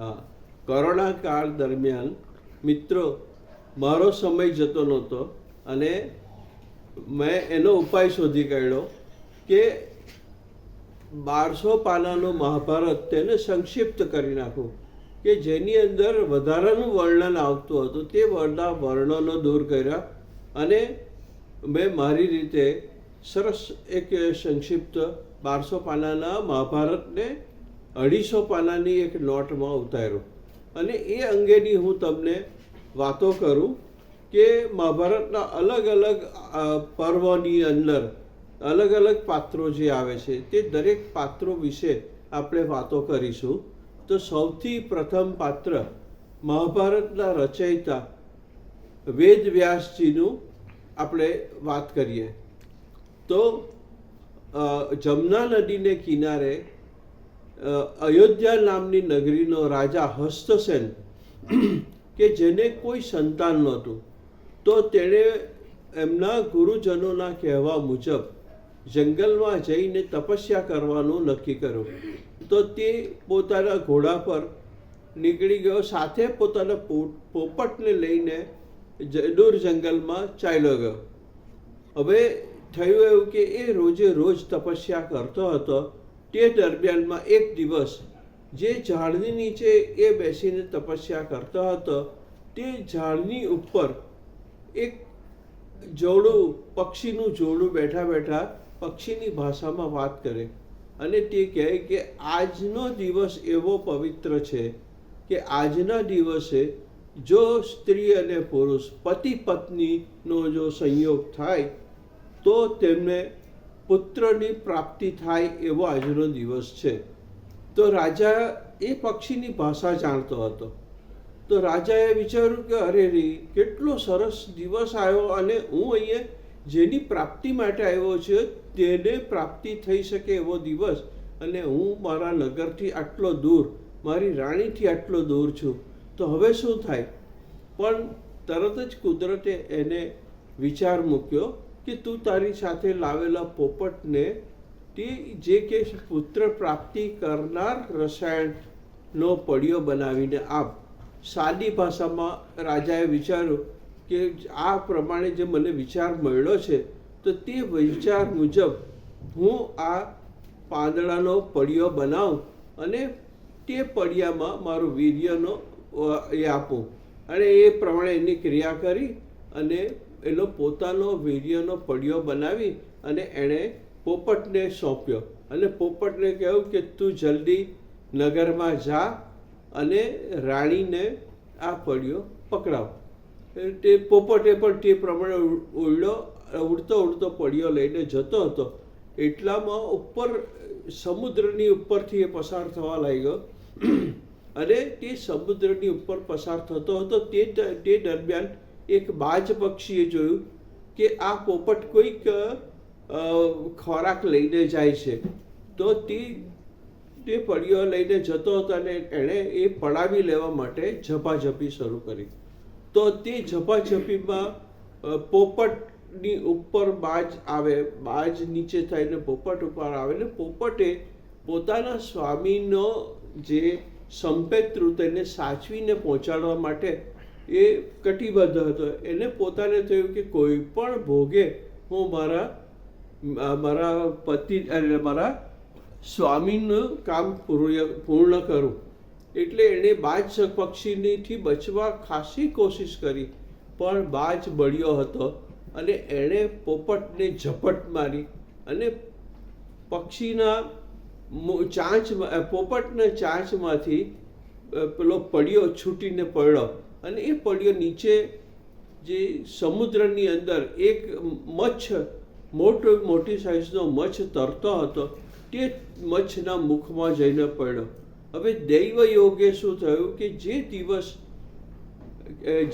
હા. કોરોના કાળ દરમિયાન મિત્રો, મારો સમય જતો નહોતો અને મેં એનો ઉપાય શોધી કાઢ્યો કે બારસો પાનાનું મહાભારત તેને સંક્ષિપ્ત કરી નાખું, કે જેની અંદર વધારાનું વર્ણન આવતું હતું તે વર્ણા, વર્ણનો દૂર કર્યા અને મેં મારી રીતે સરસ એક સંક્ષિપ્ત બારસો પાનાના મહાભારતને અઢીસો પાનાની એક નોટમાં ઉતાર્યો. અને એ અંગેની હું તમને વાતો કરું કે મહાભારતના અલગ અલગ પર્વની અંદર અલગ અલગ પાત્રો જે આવે છે, તે દરેક પાત્રો વિશે આપણે વાતો કરીશું. તો સૌથી પ્રથમ પાત્ર મહાભારતના રચયિતા વેદ વ્યાસજીનું આપણે વાત કરીએ. તો જમના નદીને કિનારે અયોધ્યા નામની નગરીનો રાજા હસ્તસેન કે જેને કોઈ સંતાન નહોતું, તો તેણે એમના ગુરુજનોના કહેવા મુજબ જંગલમાં જઈને તપસ્યા કરવાનું નક્કી કર્યું. તો તે પોતાના ઘોડા પર નીકળી ગયો, સાથે પોતાના પોપટને લઈને દૂર જંગલમાં ચાલ્યો ગયો. હવે થયું એવું કે એ રોજે રોજ તપસ્યા કરતો હતો તે દરમિયાનમાં એક દિવસ જે ઝાડની નીચે એ બેસીને તપસ્યા કરતો હતો, તે ઝાડની ઉપર એક જોડું, પક્ષીનું જોડું બેઠા બેઠા પક્ષીની ભાષામાં વાત કરે અને તે કહે કે આજનો દિવસ એવો પવિત્ર છે કે આજના દિવસે જો સ્ત્રી અને પુરુષ પતિ પત્નીનો જો સંયોગ થાય, તો તેમને પુત્રની પ્રાપ્તિ થાય એવો આજનો દિવસ છે. તો રાજા એ પક્ષીની ભાષા જાણતો હતો. તો રાજાએ વિચાર્યું કે અરે રે, કેટલો સરસ દિવસ આવ્યો અને હું અહીંયા જેની પ્રાપ્તિ માટે આવ્યો છે તેને પ્રાપ્તિ થઈ શકે એવો દિવસ અને હું મારા નગરથી આટલો દૂર, મારી રાણીથી આટલો દૂર છું. તો હવે શું થાય? પણ તરત જ કુદરતે એને વિચાર મૂક્યો કે તું તારી સાથે લાવેલા પોપટને તે જે કે પુત્ર પ્રાપ્તિ કરનાર રસાયણનો પડિયો બનાવીને આપ. સાદી ભાષામાં રાજાએ વિચાર્યું કે આ પ્રમાણે જે મને વિચાર મળ્યો છે, તો તે વિચાર મુજબ હું આ પાંદડાનો પડિયો બનાવું અને તે પડિયામાં મારું વીર્યનો એ આપું. અને એ પ્રમાણે એની ક્રિયા કરી અને એનો પોતાનો વીર્યનો પડિયો બનાવી અને એણે પોપટને સોંપ્યો. અને પોપટને કહ્યું કે તું જલ્દી નગરમાં જા અને રાણીને આ પડિયો પકડાવ. તે પોપટે પણ તે પ્રમાણે ઉડ્યો, ઉડતો ઉડતો પડિયો લઈને જતો હતો. એટલામાં ઉપર, સમુદ્રની ઉપરથી એ પસાર થવા લાગ્યો. અને તે સમુદ્રની ઉપર પસાર થતો હતો. તે તે દરમિયાન એક બાજ પક્ષીએ જોયું કે આ પોપટ કોઈક ખોરાક લઈને જાય છે. તો તે તે પડીઓ લઈને જતો હતો અને એણે એ પડાવી લેવા માટે ઝપાઝપી શરૂ કરી. તો તે ઝપાઝપીમાં પોપટની ઉપર બાજ આવે, બાજ નીચે થઈને પોપટ ઉપર આવે ને પોપટે પોતાના સ્વામીનો જે સંપેત તેને સાચવીને પહોંચાડવા માટે એ કટિબદ્ધ હતો. એને પોતાને થયું કે કોઈ પણ ભોગે હું મારા મારા પતિ અને મારા સ્વામીનું કામ પૂર્ણ પૂર્ણ કરું. એટલે એણે બાજ પક્ષીનીથી બચવા ખાસી કોશિશ કરી, પણ બાજ બળ્યો હતો અને એણે પોપટને ઝપટ મારી અને પક્ષીના ચાંચ, પોપટના ચાંચમાંથી પેલો પડ્યો છૂટીને પડ્યો. અને એ પડિયો નીચે જે સમુદ્રની અંદર એક મચ્છ, મોટો, મોટી સાઇઝનો મચ્છ તરતો હતો, તે મચ્છના મુખમાં જઈને પડ્યો. હવે દૈવ યોગે શું થયું કે જે દિવસ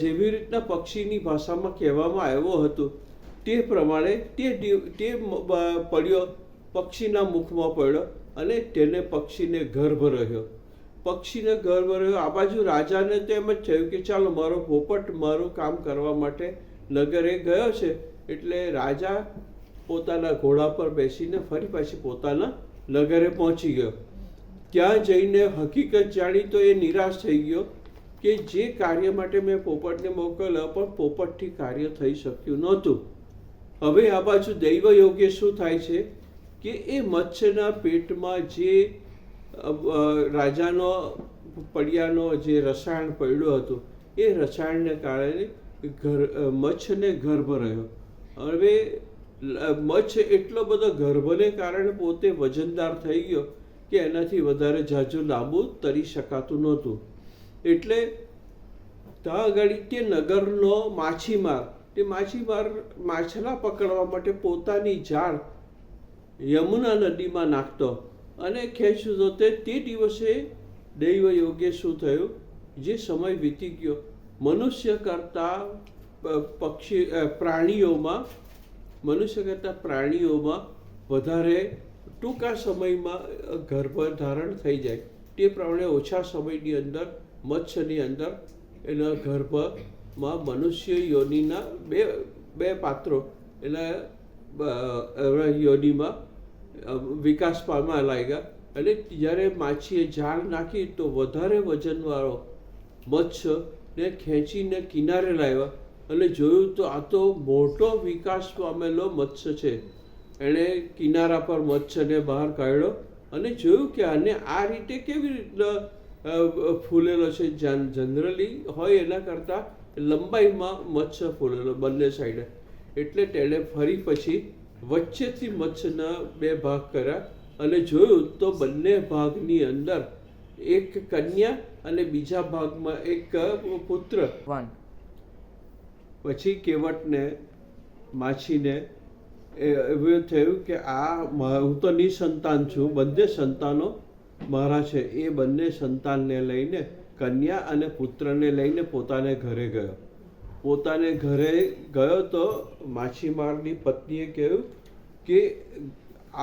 જેવી રીતના પક્ષીની ભાષામાં કહેવામાં આવ્યો હતો, તે પ્રમાણે તે તે પડ્યો પક્ષીના મુખમાં પડ્યો અને તેને પક્ષીને ગર્ભ રહ્યો. પક્ષીને ઘર રહ્યો. આ બાજુ રાજાને તો એમ જ થયું કે ચાલો મારો પોપટ મારું કામ કરવા માટે નગરે ગયો છે. એટલે રાજા પોતાના ઘોડા પર બેસીને ફરી પાછી પોતાના નગરે પહોંચી ગયો. ત્યાં જઈને હકીકત જાણી તો એ નિરાશ થઈ ગયો કે જે કાર્ય માટે મેં પોપટને મોકલ્યો પણ પોપટથી કાર્ય થઈ શક્યું નહોતું. હવે આ બાજુ દૈવ યોગ્ય શું થાય છે? કે એ મત્સ્યના પેટમાં જે રાજાનો, પડિયાનો જે રસાયણ પડ્યું હતું, એ રસાયણને કારણે ઘર મચ્છને ગર્ભ રહ્યો. હવે મચ્છ એટલો બધો ગર્ભને કારણે પોતે વજનદાર થઈ ગયો કે એનાથી વધારે જાજુ લાંબુ તરી શકાતું નહોતું. એટલે ત્યાં આગળ તે નગરનો માછીમાર, તે માછીમાર માછલા પકડવા માટે પોતાની જાળ યમુના નદીમાં નાખતો. અને ખેંચ્યું તો તે તે દિવસે દૈવ યોગ્ય શું થયું? જે સમય વીતી ગયો, મનુષ્ય કરતાં પક્ષી પ્રાણીઓમાં, મનુષ્ય કરતાં પ્રાણીઓમાં વધારે ટૂંકા સમયમાં ગર્ભધારણ થઈ જાય. તે પ્રમાણે ઓછા સમયની અંદર મત્સ્યની અંદર, એના ગર્ભમાં મનુષ્ય યોનિના બે બે પાત્રો, એના યોનિમાં વિકાસ પામવા લાગ્યા. અને જ્યારે માછીએ જાળ નાખી તો વધારે વજનવાળો મચ્છને ખેંચીને કિનારે લાવ્યા. અને જોયું તો આ તો મોટો વિકાસ પામેલો મત્સ્ય છે. એણે કિનારા પર મત્સ્યને બહાર કાઢ્યો અને જોયું કે આને આ રીતે કેવી રીતના ફૂલેલો છે. જનરલી હોય એના કરતાં લંબાઈમાં મત્સ્ય ફૂલેલો બંને સાઈડે. એટલે તેણે ફરી પછી વચ્ચેથી મચ્છના બે ભાગ કર્યા અને જોયું તો બંને ભાગની અંદર એક કન્યા અને બીજા ભાગમાં એક પુત્ર. પછી કેવટને માછીને એવું થયું કે આ હું તો નિસંતાન છું બંને સંતાનો મારા છે. એ બંને સંતાનને લઈને કન્યા અને પુત્રને લઈને પોતાને ઘરે ગયો. પોતાને ઘરે ગયો તો માછીમારની પત્નીએ કહ્યું કે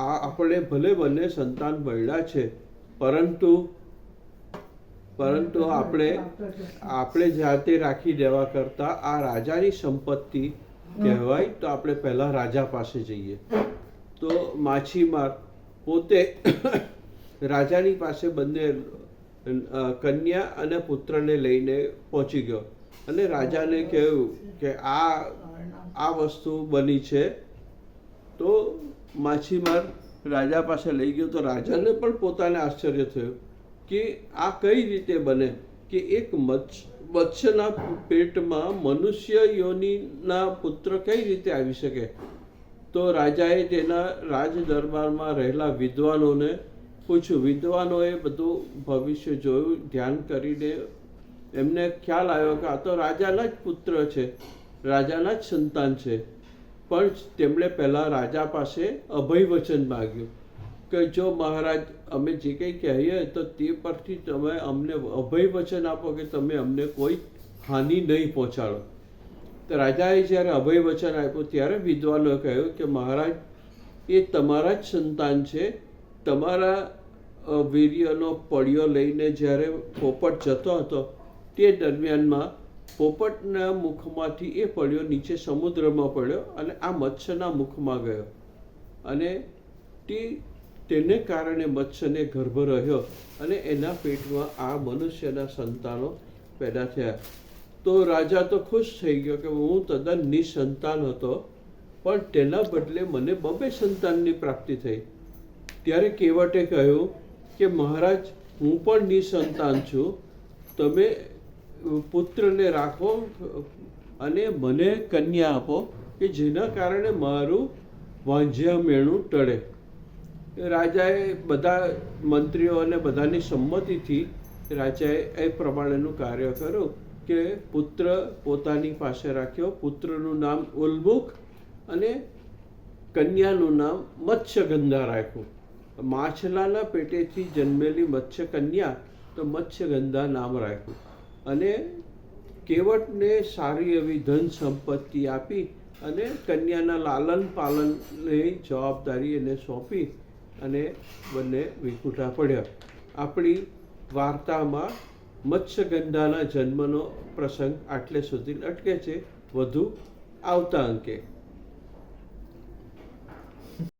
આ આપણે ભલે બંને સંતાન મળ્યા છે, પરંતુ પરંતુ આપણે આપણે જાતે રાખી દેવા કરતા આ રાજાની સંપત્તિ કહેવાય તો આપણે પહેલા રાજા પાસે જઈએ. તો માછીમાર પોતે રાજાની પાસે બંને કન્યા અને પુત્રને લઈને પહોંચી ગયો. અને રાજાને કહ્યું કે આ આ વસ્તુ બની છે, તો માછીમાર રાજા પાસે લઈ ગયો. તો રાજાને પણ પોતાને આશ્ચર્ય થયું કે આ કઈ રીતે બને કે એક મત્સ્ય મત્સ્યના પેટમાં મનુષ્ય યોનિના પુત્ર કઈ રીતે આવી શકે? તો રાજાએ તેના રાજ દરબારમાં રહેલા વિદ્વાનોને પૂછ્યું. વિદ્વાનોએ બધું ભવિષ્ય જોયું, ધ્યાન કરીને એમને ખ્યાલ આવ્યો કે આ તો રાજાના જ પુત્ર છે, રાજાના જ સંતાન છે. પણ તેમણે પહેલાં રાજા પાસે અભય વચન માગ્યું કે જો મહારાજ, અમે જે કંઈ કહીએ તો તે પરથી તમે અમને અભય વચન આપો કે તમે અમને કોઈ હાનિ નહીં પહોંચાડો. તો રાજાએ જ્યારે અભય વચન આપ્યું, ત્યારે વિદ્વાનોએ કહ્યું કે મહારાજ, એ તમારા જ સંતાન છે. તમારા વીર્યનો પડ્યો લઈને જ્યારે પોપટ જતો હતો તે દરમિયાનમાં પોપટના મુખમાંથી એ પડ્યો, નીચે સમુદ્રમાં પડ્યો અને આ મત્સ્યના મુખમાં ગયો. અને તે તેને કારણે મત્સ્યને ગર્ભ રહ્યો અને એના પેટમાં આ મનુષ્યના સંતાનો પેદા થયા. તો રાજા તો ખુશ થઈ ગયો કે હું તદ્દન નિસંતાન હતો, પણ તેના બદલે મને બબે સંતાનની પ્રાપ્તિ થઈ. ત્યારે કેવટે કહ્યું કે મહારાજ, હું પણ નિસંતાન છું. તમે પુત્રને રાખો અને મને કન્યા આપો કે જેના કારણે મારું વાંઝ્યા મેણું ટળે. રાજાએ બધા મંત્રીઓ અને બધાની સંમતિથી રાજાએ એ પ્રમાણેનું કાર્ય કર્યું કે પુત્ર પોતાની પાસે રાખ્યો. પુત્રનું નામ ઉલ્મુખ અને કન્યાનું નામ મત્સ્યગંધા રાખ્યું. માછલાના પેટેથી જન્મેલી મત્સ્ય કન્યા તો મત્સ્યગંધા નામ રાખ્યું. અને કેવટને સારી એવી ધન સંપત્તિ આપી અને કન્યાના લાલન પાલનની જવાબદારી એને સોંપી અને બંને વિખૂટા પડ્યા. આપણી વાર્તામાં મત્સ્યગંધાના જન્મનો પ્રસંગ આટલે સુધી અટકે છે. વધુ આવતા અંકે.